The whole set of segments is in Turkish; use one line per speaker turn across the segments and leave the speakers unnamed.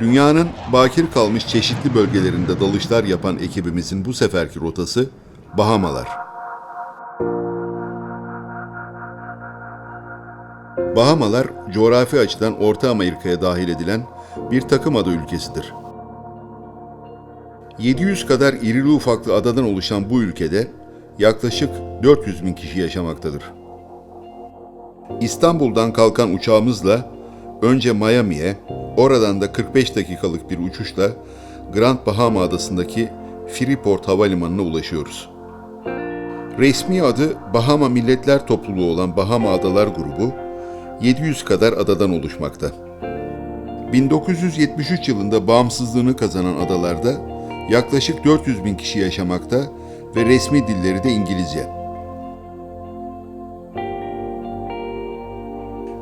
Dünyanın bakir kalmış çeşitli bölgelerinde dalışlar yapan ekibimizin bu seferki rotası Bahamalar. Bahamalar coğrafi açıdan Orta Amerika'ya dahil edilen bir takım ada ülkesidir. 700 kadar irili ufaklı adadan oluşan bu ülkede yaklaşık 400 bin kişi yaşamaktadır. İstanbul'dan kalkan uçağımızla önce Miami'ye, oradan da 45 dakikalık bir uçuşla Grand Bahama Adası'ndaki Freeport Havalimanı'na ulaşıyoruz. Resmi adı Bahama Milletler Topluluğu olan Bahama Adalar Grubu, 700 kadar adadan oluşmakta. 1973 yılında bağımsızlığını kazanan adalarda yaklaşık 400 bin kişi yaşamakta ve resmi dilleri de İngilizce.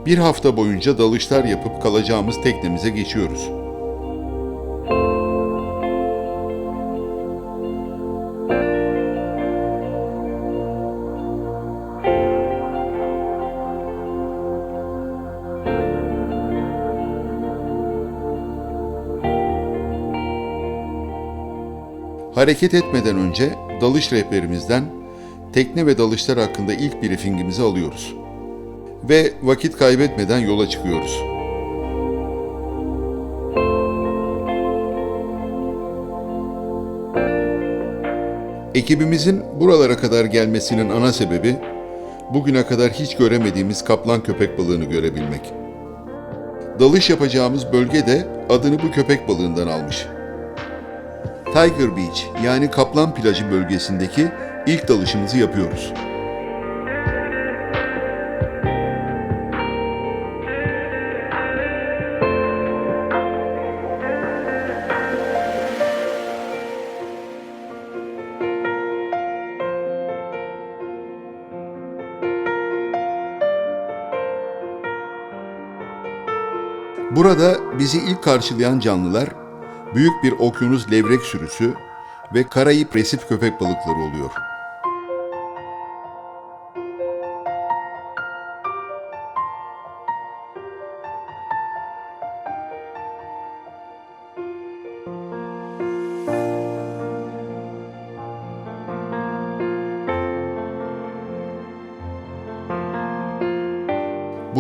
Bir hafta boyunca dalışlar yapıp kalacağımız teknemize geçiyoruz. Hareket etmeden önce dalış rehberimizden tekne ve dalışlar hakkında ilk briefingimizi alıyoruz. Ve vakit kaybetmeden yola çıkıyoruz. Ekibimizin buralara kadar gelmesinin ana sebebi bugüne kadar hiç göremediğimiz kaplan köpek balığını görebilmek. Dalış yapacağımız bölge de adını bu köpek balığından almış. Tiger Beach yani Kaplan Plajı bölgesindeki ilk dalışımızı yapıyoruz. Burada bizi ilk karşılayan canlılar büyük bir okyanus levrek sürüsü ve Karayip resif köpek balıkları oluyor.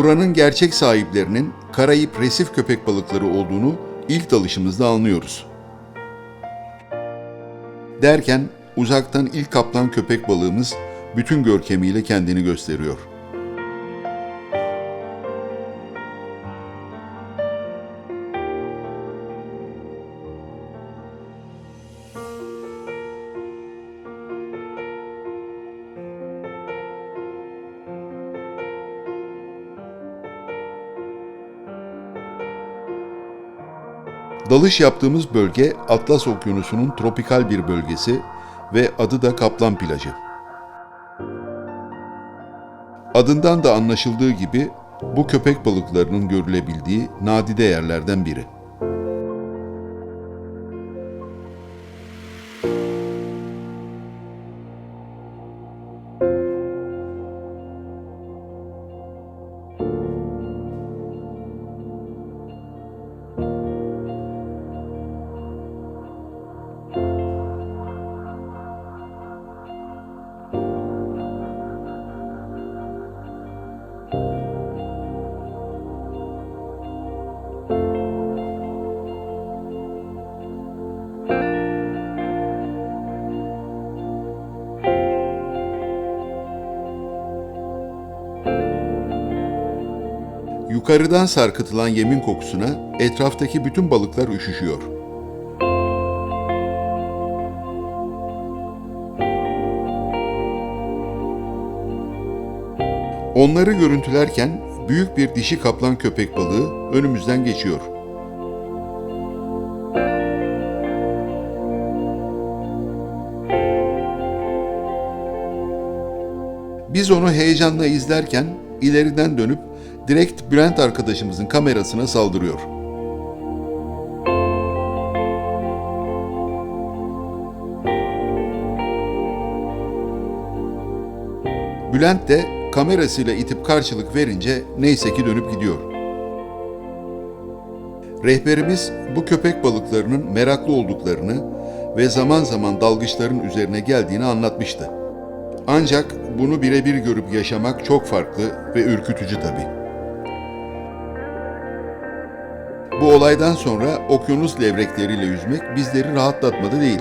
Buranın gerçek sahiplerinin Karayip resif köpek balıkları olduğunu ilk dalışımızda anlıyoruz. Derken uzaktan ilk kaplan köpek balığımız bütün görkemiyle kendini gösteriyor. Dalış yaptığımız bölge Atlas Okyanusu'nun tropikal bir bölgesi ve adı da Kaplan Plajı. Adından da anlaşıldığı gibi bu köpek balıklarının görülebildiği nadide yerlerden biri. Yukarıdan sarkıtılan yemin kokusuna etraftaki bütün balıklar üşüşüyor. Onları görüntülerken büyük bir dişi kaplan köpek balığı önümüzden geçiyor. Biz onu heyecanla izlerken ileriden dönüp direkt Bülent arkadaşımızın kamerasına saldırıyor. Bülent de kamerasıyla itip karşılık verince neyse ki dönüp gidiyor. Rehberimiz bu köpek balıklarının meraklı olduklarını ve zaman zaman dalgıçların üzerine geldiğini anlatmıştı. Ancak bunu birebir görüp yaşamak çok farklı ve ürkütücü tabii. Bu olaydan sonra okyanus levrekleriyle yüzmek bizleri rahatlatmadı değil.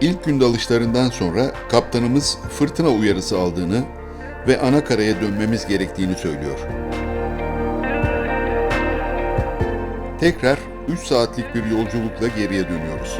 İlk gün dalışlarından sonra kaptanımız fırtına uyarısı aldığını ve ana karaya dönmemiz gerektiğini söylüyor. Tekrar 3 saatlik bir yolculukla geriye dönüyoruz.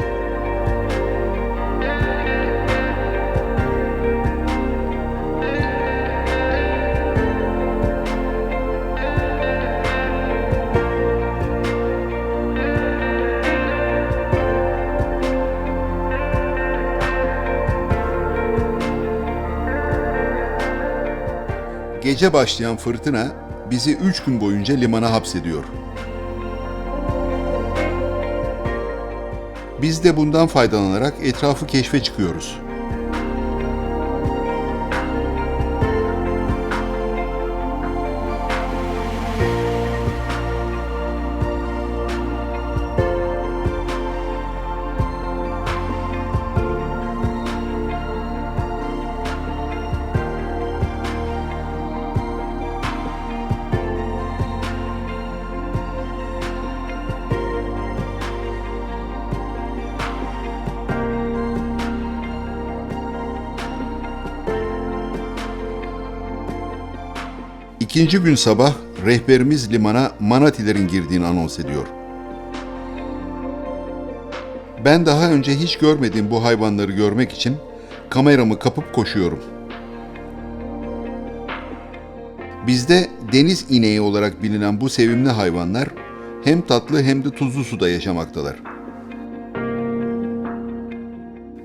Gece başlayan fırtına bizi 3 gün boyunca limana hapsediyor. Biz de bundan faydalanarak etrafı keşfe çıkıyoruz. İkinci gün sabah rehberimiz limana manatilerin girdiğini anons ediyor. Ben daha önce hiç görmediğim bu hayvanları görmek için kameramı kapıp koşuyorum. Bizde deniz ineği olarak bilinen bu sevimli hayvanlar hem tatlı hem de tuzlu suda yaşamaktalar.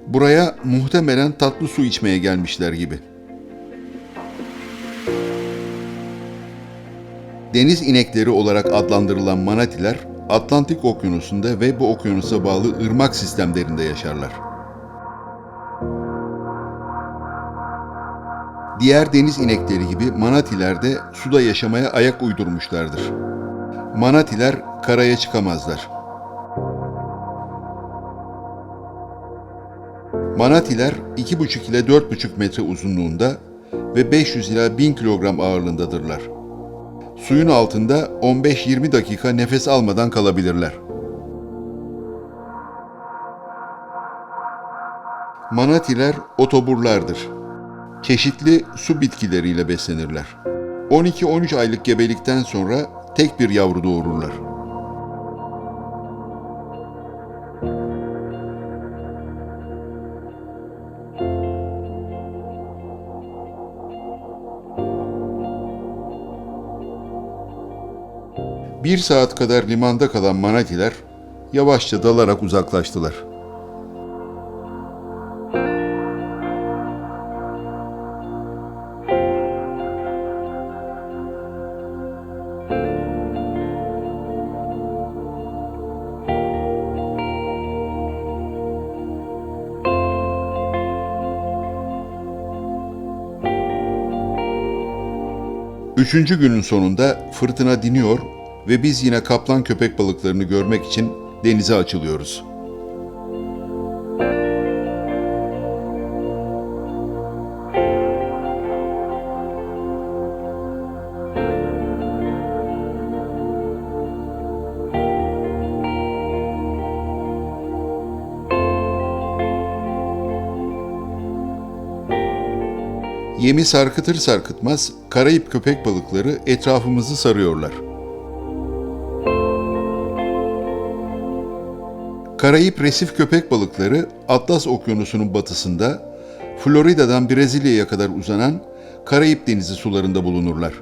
Buraya muhtemelen tatlı su içmeye gelmişler gibi. Deniz inekleri olarak adlandırılan manatiler Atlantik Okyanusu'nda ve bu okyanusa bağlı ırmak sistemlerinde yaşarlar. Diğer deniz inekleri gibi manatiler de suda yaşamaya ayak uydurmuşlardır. Manatiler karaya çıkamazlar. Manatiler 2,5 ile 4,5 metre uzunluğunda ve 500 ila 1000 kilogram ağırlığındadırlar. Suyun altında 15-20 dakika nefes almadan kalabilirler. Manatiler otoburlardır. Çeşitli su bitkileriyle beslenirler. 12-13 aylık gebelikten sonra tek bir yavru doğururlar. Bir saat kadar limanda kalan manatiler yavaşça dalarak uzaklaştılar. Üçüncü günün sonunda fırtına diniyor ve biz yine kaplan köpek balıklarını görmek için denize açılıyoruz. Yemi sarkıtır sarkıtmaz Karayip köpek balıkları etrafımızı sarıyorlar. Karayip resif köpek balıkları Atlas Okyanusu'nun batısında Florida'dan Brezilya'ya kadar uzanan Karayip Denizi sularında bulunurlar.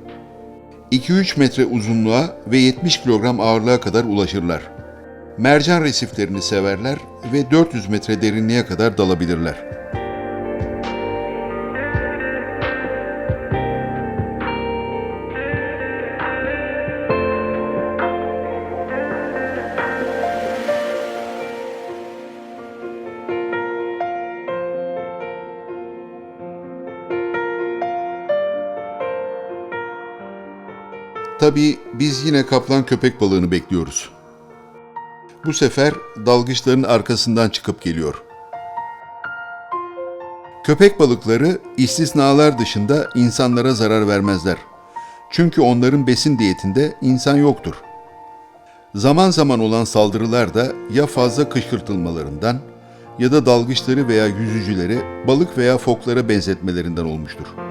2-3 metre uzunluğa ve 70 kilogram ağırlığa kadar ulaşırlar. Mercan resiflerini severler ve 400 metre derinliğe kadar dalabilirler. Tabii biz yine kaplan köpek balığını bekliyoruz. Bu sefer dalgıçların arkasından çıkıp geliyor. Köpek balıkları istisnalar dışında insanlara zarar vermezler. Çünkü onların besin diyetinde insan yoktur. Zaman zaman olan saldırılar da ya fazla kışkırtılmalarından ya da dalgıçları veya yüzücüleri balık veya foklara benzetmelerinden olmuştur.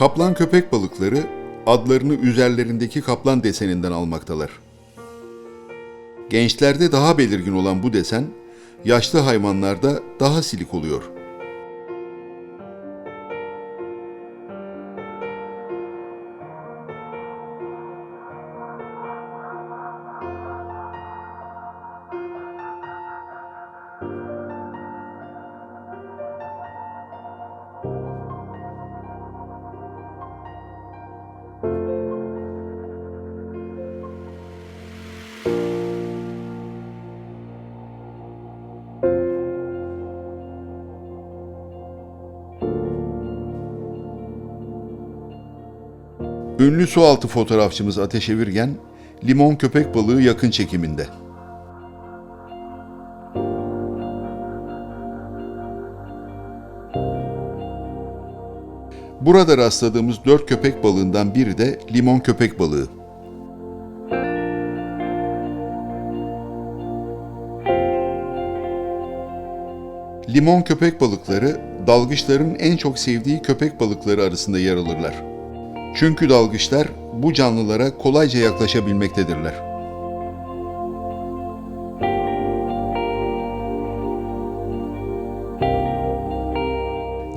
Kaplan köpek balıkları adlarını üzerlerindeki kaplan deseninden almaktalar. Gençlerde daha belirgin olan bu desen, yaşlı hayvanlarda daha silik oluyor. Ünlü sualtı fotoğrafçımız Ateş Evirgen, limon köpek balığı yakın çekiminde. Burada rastladığımız dört köpek balığından biri de limon köpek balığı. Limon köpek balıkları dalgıçların en çok sevdiği köpek balıkları arasında yer alırlar. Çünkü dalgıçlar bu canlılara kolayca yaklaşabilmektedirler.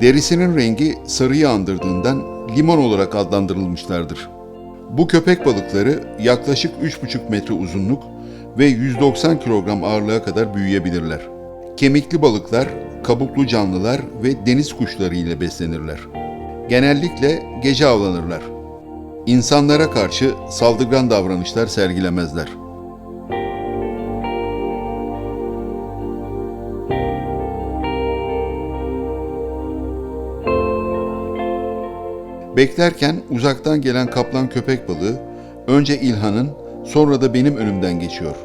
Derisinin rengi sarıyı andırdığından limon olarak adlandırılmışlardır. Bu köpek balıkları yaklaşık 3,5 metre uzunluk ve 190 kilogram ağırlığa kadar büyüyebilirler. Kemikli balıklar, kabuklu canlılar ve deniz kuşları ile beslenirler. Genellikle gece avlanırlar. İnsanlara karşı saldırgan davranışlar sergilemezler. Beklerken uzaktan gelen kaplan köpek balığı önce İlhan'ın sonra da benim önümden geçiyor.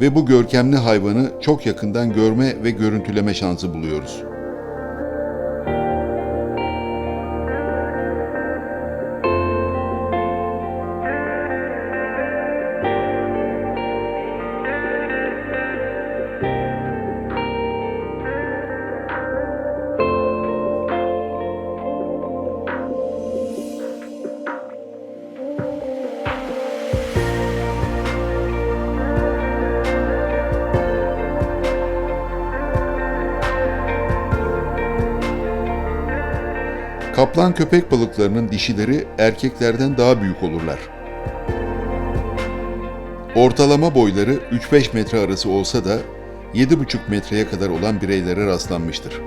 Ve bu görkemli hayvanı çok yakından görme ve görüntüleme şansı buluyoruz. Kaplan köpek balıklarının dişileri erkeklerden daha büyük olurlar. Ortalama boyları 3-5 metre arası olsa da 7,5 metreye kadar olan bireylere rastlanmıştır.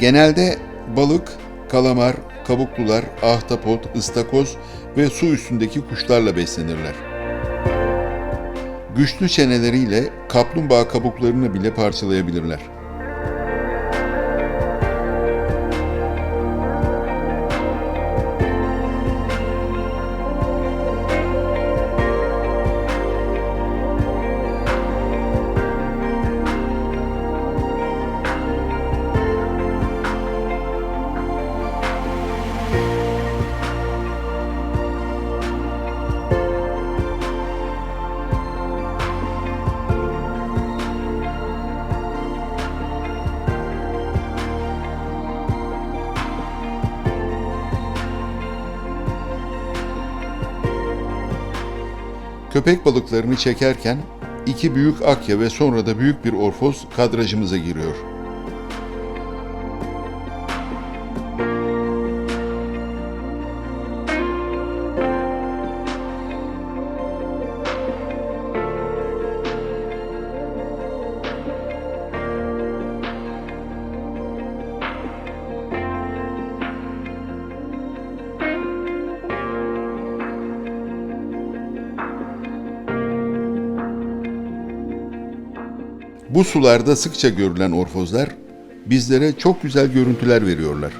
Genelde balık, kalamar, kabuklular, ahtapot, ıstakoz ve su üstündeki kuşlarla beslenirler. Güçlü çeneleriyle kaplumbağa kabuklarını bile parçalayabilirler. Köpek balıklarını çekerken iki büyük akya ve sonra da büyük bir orfoz kadrajımıza giriyor. Bu sularda sıkça görülen orfozlar bizlere çok güzel görüntüler veriyorlar.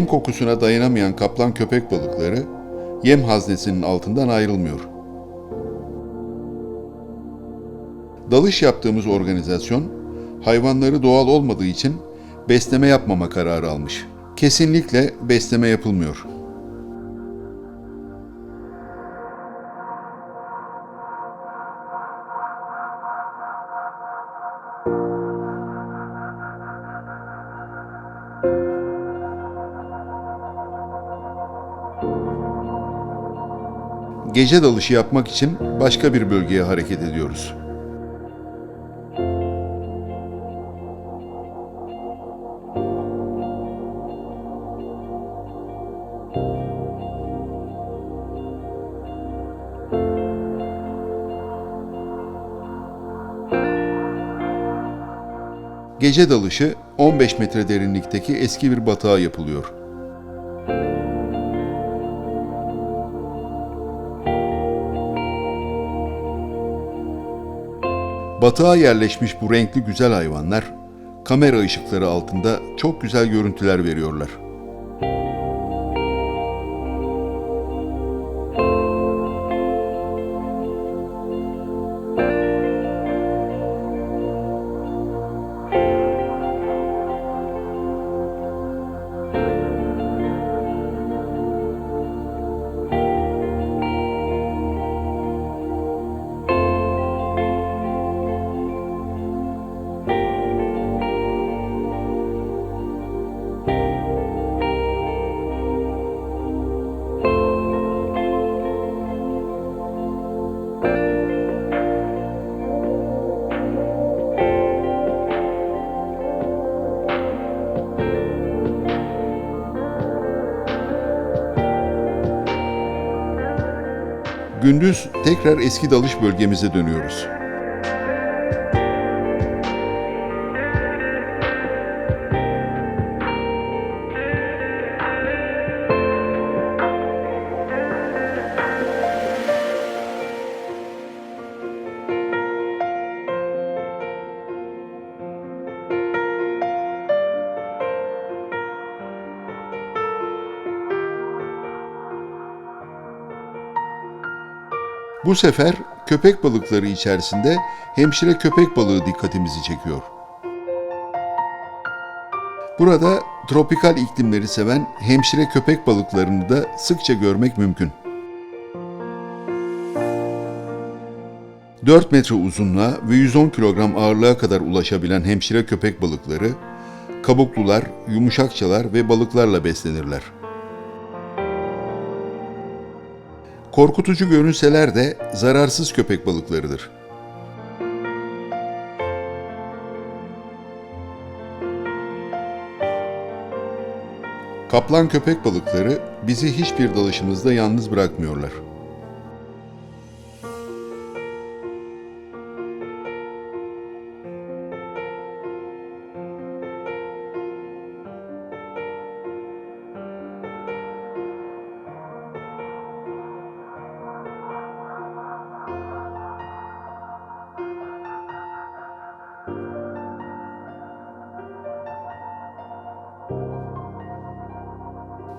Yem kokusuna dayanamayan kaplan köpek balıkları yem haznesinin altından ayrılmıyor. Dalış yaptığımız organizasyon hayvanları doğal olmadığı için besleme yapmama kararı almış. Kesinlikle besleme yapılmıyor. Gece dalışı yapmak için başka bir bölgeye hareket ediyoruz. Gece dalışı 15 metre derinlikteki eski bir batağa yapılıyor. Batığa yerleşmiş bu renkli güzel hayvanlar kamera ışıkları altında çok güzel görüntüler veriyorlar. Gündüz tekrar eski dalış bölgemize dönüyoruz. Bu sefer köpek balıkları içerisinde hemşire köpek balığı dikkatimizi çekiyor. Burada tropikal iklimleri seven hemşire köpek balıklarını da sıkça görmek mümkün. 4 metre uzunluğa ve 110 kilogram ağırlığa kadar ulaşabilen hemşire köpek balıkları, kabuklular, yumuşakçalar ve balıklarla beslenirler. Korkutucu görünseler de zararsız köpek balıklarıdır. Kaplan köpek balıkları bizi hiçbir dalışımızda yalnız bırakmıyorlar.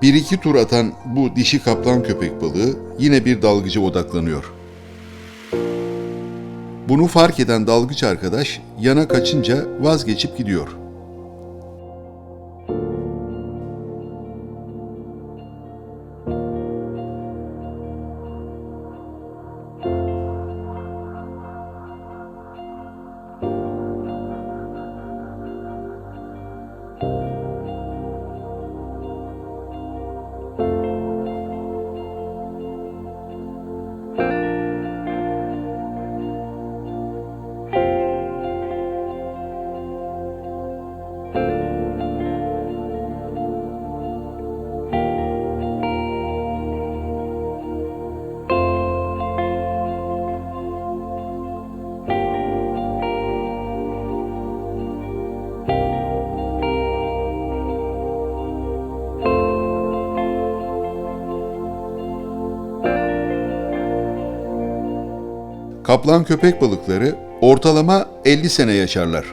Bir iki tur atan bu dişi kaplan köpek balığı yine bir dalgıcı odaklanıyor. Bunu fark eden dalgıç arkadaş yana kaçınca vazgeçip gidiyor. Kaplan köpek balıkları ortalama 50 sene yaşarlar.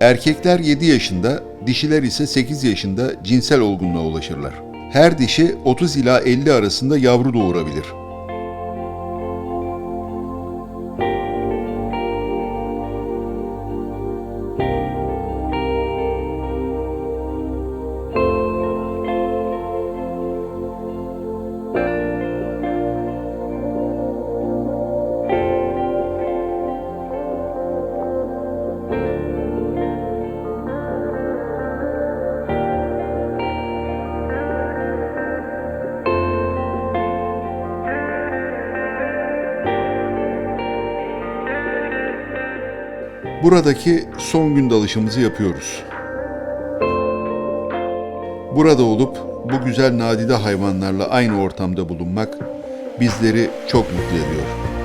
Erkekler 7 yaşında, dişiler ise 8 yaşında cinsel olgunluğa ulaşırlar. Her dişi 30 ila 50 arasında yavru doğurabilir. Buradaki son gün dalışımızı yapıyoruz. Burada olup bu güzel nadide hayvanlarla aynı ortamda bulunmak bizleri çok mutlu ediyor.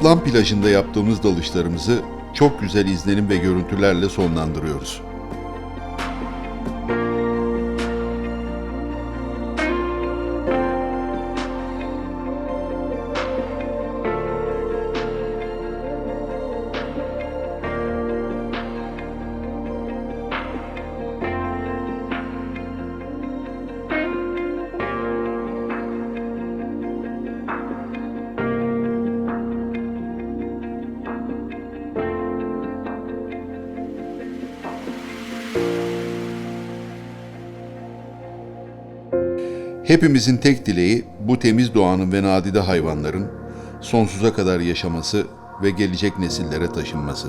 Kaplan plajında yaptığımız dalışlarımızı çok güzel izlenim ve görüntülerle sonlandırıyoruz. Hepimizin tek dileği bu temiz doğanın ve nadide hayvanların sonsuza kadar yaşaması ve gelecek nesillere taşınması.